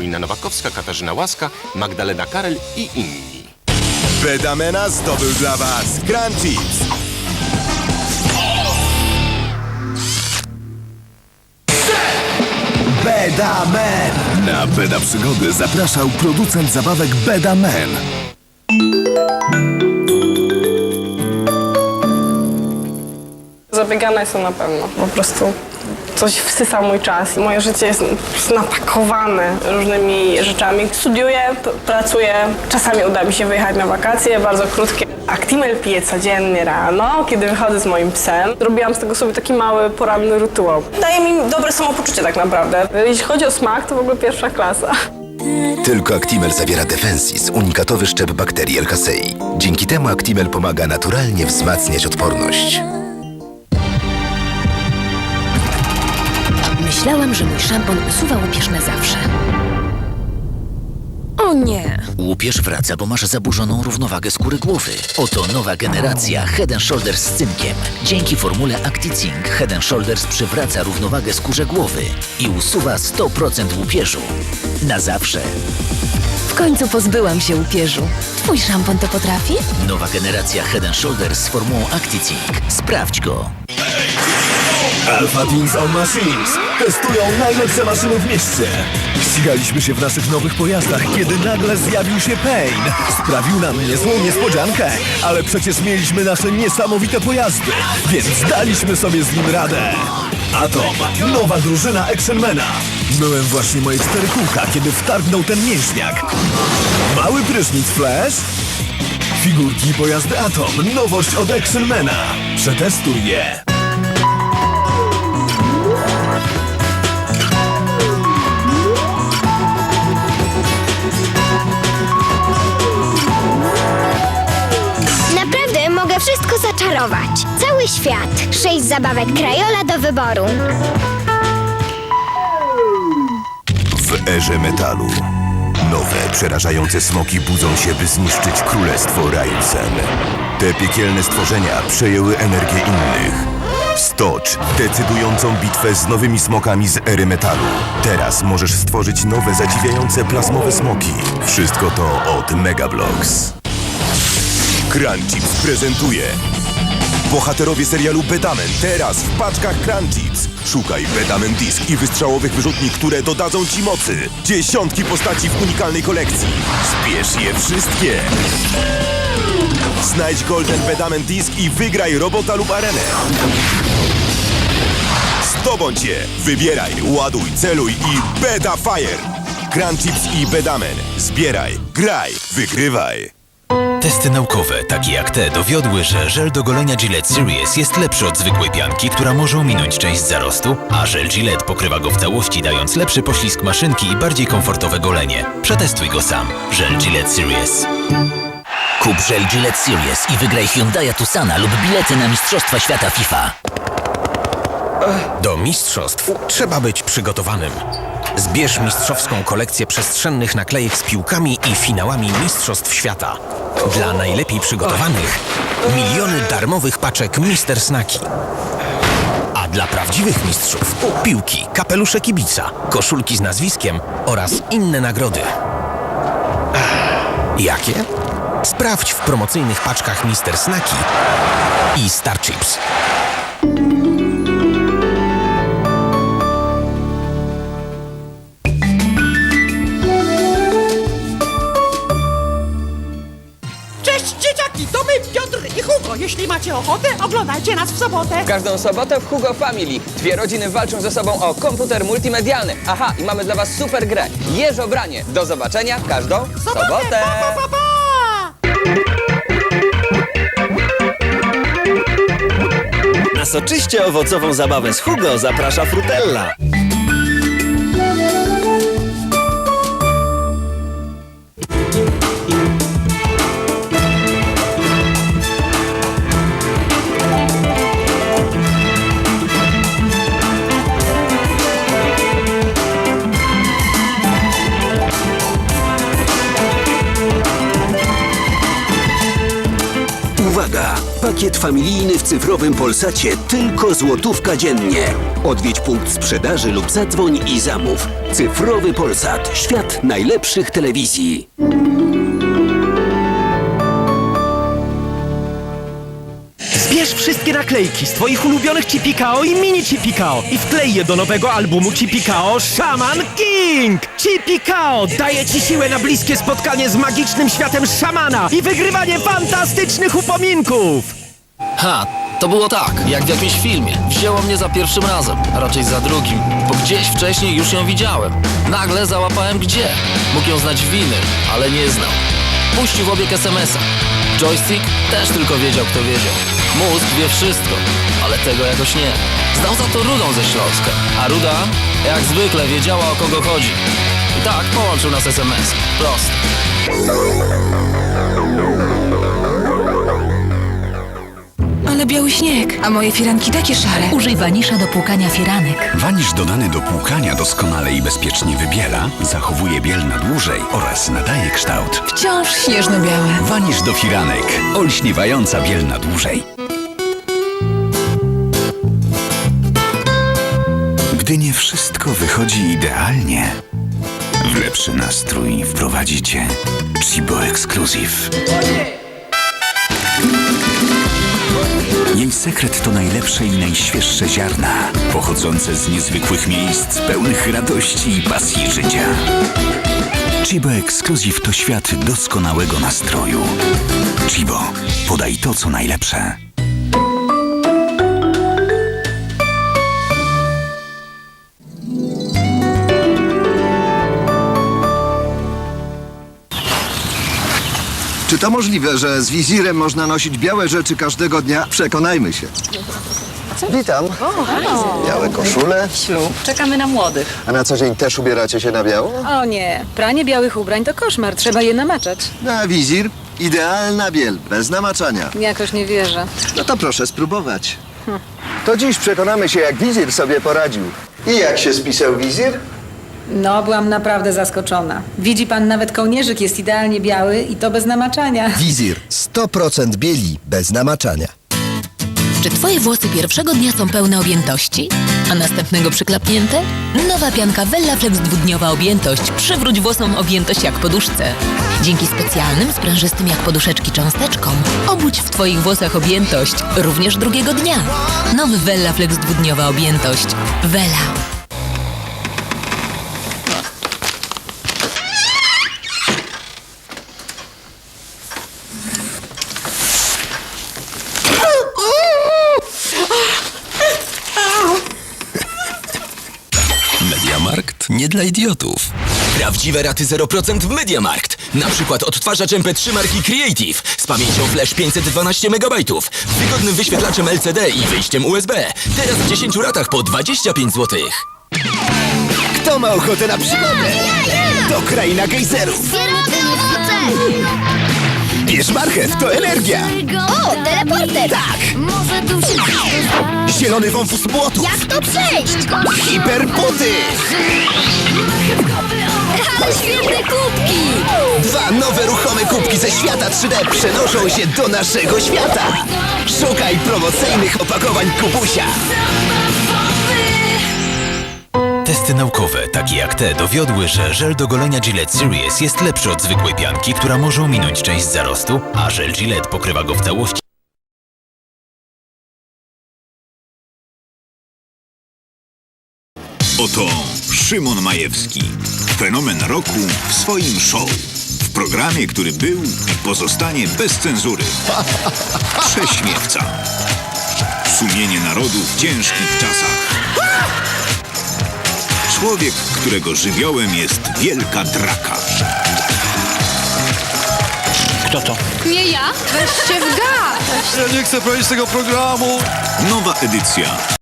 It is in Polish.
Karolina Nowakowska, Katarzyna Łaska, Magdalena Karel i inni. Bedamena zdobył dla Was Grand Chips. Bedamen! Na Beda Przygody zapraszał producent zabawek Bedamen. Zabiegana jestem na pewno. Po prostu coś wsysa mój czas. Moje życie jest napakowane różnymi rzeczami. Studiuję, pracuję. Czasami uda mi się wyjechać na wakacje, bardzo krótkie. Actimel piję codziennie rano, kiedy wychodzę z moim psem. Robiłam z tego sobie taki mały poranny rytuał. Daje mi dobre samopoczucie tak naprawdę. Jeśli chodzi o smak, to w ogóle pierwsza klasa. Tylko Actimel zawiera Defensis, unikatowy szczep bakterii Elkasei. Dzięki temu Actimel pomaga naturalnie wzmacniać odporność. Myślałam, że mój szampon usuwa łupież na zawsze. O nie! Łupież wraca, bo masz zaburzoną równowagę skóry głowy. Oto nowa generacja Head and Shoulders z cynkiem. Dzięki formule ActiZink Head and Shoulders przywraca równowagę skórze głowy i usuwa 100% łupieżu. Na zawsze. W końcu pozbyłam się łupieżu. Twój szampon to potrafi? Nowa generacja Head and Shoulders z formułą ActiZink. Sprawdź go. Alpha Teams on Machines testują najlepsze maszyny w mieście. Ścigaliśmy się w naszych nowych pojazdach, kiedy nagle zjawił się Payne. Sprawił nam niezłą niespodziankę, ale przecież mieliśmy nasze niesamowite pojazdy, więc daliśmy sobie z nim radę. Atom, nowa drużyna Actionmana. Myłem właśnie moje cztery kółka, kiedy wtargnął ten mięśniak. Mały prysznic Flash, Figurki i pojazdy Atom. Nowość od Actionmana. Przetestuj je. Wszystko zaczarować. Cały świat. Sześć zabawek Krajola do wyboru. W erze metalu. Nowe, przerażające smoki budzą się, by zniszczyć królestwo Railsen. Te piekielne stworzenia przejęły energię innych. Stocz decydującą bitwę z nowymi smokami z ery metalu. Teraz możesz stworzyć nowe, zadziwiające plasmowe smoki. Wszystko to od Megablocks. Crunchips prezentuje Bohaterowie serialu Bedamen teraz w paczkach Crunchips. Szukaj Bedamen Disk i wystrzałowych wyrzutni, które dodadzą Ci mocy. Dziesiątki postaci w unikalnej kolekcji. Zbierz je wszystkie. Znajdź Golden Bedamen Disk i wygraj robota lub arenę. Zdobądź je! Wybieraj, ładuj, celuj i Beda Fire! Crunchips i Bedamen. Zbieraj, graj, wygrywaj. Testy naukowe, takie jak te, dowiodły, że żel do golenia Gillette Series jest lepszy od zwykłej pianki, która może ominąć część zarostu, a żel Gillette pokrywa go w całości, dając lepszy poślizg maszynki i bardziej komfortowe golenie. Przetestuj go sam. Żel Gillette Series. Kup żel Gillette Series i wygraj Hyundai Tucsana lub bilety na Mistrzostwa Świata FIFA. Do mistrzostw trzeba być przygotowanym. Zbierz mistrzowską kolekcję przestrzennych naklejek z piłkami i finałami Mistrzostw Świata. Dla najlepiej przygotowanych miliony darmowych paczek Mister Snaki. A dla prawdziwych mistrzów piłki, kapelusze kibica, koszulki z nazwiskiem oraz inne nagrody. Jakie? Sprawdź w promocyjnych paczkach Mister Snaki i Star Chips. Jeśli macie ochotę, oglądajcie nas w sobotę. Każdą sobotę w Hugo Family dwie rodziny walczą ze sobą o komputer multimedialny. Aha, i mamy dla was super grę. Jeżobranie. Do zobaczenia każdą sobotę. Sobotę, pa, pa, pa, pa! Na soczyście owocową zabawę z Hugo zaprasza Frutella. Pakiet familijny w cyfrowym Polsacie tylko złotówka dziennie. Odwiedź punkt sprzedaży lub zadzwoń i zamów. Cyfrowy Polsat. Świat najlepszych telewizji. Zbierz wszystkie naklejki z twoich ulubionych Chipikao i mini Chipikao i wklej je do nowego albumu Chipikao Shaman King! Chipikao daje ci siłę na bliskie spotkanie z magicznym światem szamana i wygrywanie fantastycznych upominków! Ha, to było tak, jak w jakimś filmie. Wzięło mnie za pierwszym razem, a raczej za drugim, bo gdzieś wcześniej już ją widziałem. Nagle załapałem gdzie. Mógł ją znać winy, ale nie znał. Puścił w obieg SMS-a. Joystick też tylko wiedział, kto wiedział. Mózg wie wszystko, ale tego jakoś nie. Znał za to Rudą ze Śląska, a Ruda, jak zwykle, wiedziała o kogo chodzi. I tak połączył nas SMS. Proste. Ale biały śnieg, a moje firanki takie szare. Użyj wanisza do płukania firanek. Wanisz dodany do płukania doskonale i bezpiecznie wybiela, zachowuje biel na dłużej oraz nadaje kształt. Wciąż śnieżno-białe. Wanisz do firanek. Olśniewająca biel na dłużej. Gdy nie wszystko wychodzi idealnie, w lepszy nastrój wprowadzicie Chibo Exclusive. Jej sekret to najlepsze i najświeższe ziarna, pochodzące z niezwykłych miejsc, pełnych radości i pasji życia. Chibo Exclusive to świat doskonałego nastroju. Chibo, podaj to, co najlepsze. Czy to możliwe, że z wizirem można nosić białe rzeczy każdego dnia? Przekonajmy się. Witam. Białe koszule. Ślub. Czekamy na młodych. A na co dzień też ubieracie się na biało? O nie, pranie białych ubrań to koszmar, trzeba je namaczać. Na wizir idealna biel, bez namaczania. Jakoś nie wierzę. No to proszę spróbować. To dziś przekonamy się, jak wizir sobie poradził. I jak się spisał wizir? No, byłam naprawdę zaskoczona. Widzi pan, nawet kołnierzyk jest idealnie biały i to bez namaczania. Wizir 100% bieli, bez namaczania. Czy twoje włosy pierwszego dnia są pełne objętości, a następnego przyklapnięte? Nowa pianka Vella Flex dwudniowa objętość przywróć włosom objętość jak poduszce. Dzięki specjalnym, sprężystym jak poduszeczki cząsteczkom obudź w twoich włosach objętość również drugiego dnia. Nowy Vella Flex dwudniowa objętość. Vella. Mediamarkt nie dla idiotów. Prawdziwe raty 0% w Mediamarkt. Na przykład odtwarzacz MP3 marki Creative z pamięcią flash 512 MB, wygodnym wyświetlaczem LCD i wyjściem USB. Teraz w 10 ratach po 25 zł. Kto ma ochotę na przygodę? To kraina gejzerów. Bierz marchew, to energia. O, teleporter! Tak! Zielony wąwóz błotów. Jak to przejść? Hiperbuty. Ale świetne kubki! Dwa nowe ruchome kubki ze świata 3D przenoszą się do naszego świata. Szukaj promocyjnych opakowań Kubusia. Testy naukowe, takie jak te, dowiodły, że żel do golenia Gillette Series jest lepszy od zwykłej pianki, która może ominąć część zarostu, a żel Gillette pokrywa go w całości. Oto Szymon Majewski, fenomen roku w swoim show. W programie, który był i pozostanie bez cenzury. Prześmiewca. Sumienie narodu w ciężkich czasach. Człowiek, którego żywiołem jest wielka draka. Kto to? Nie ja? Weź się w garść! Ja nie chcę prowadzić tego programu. Nowa edycja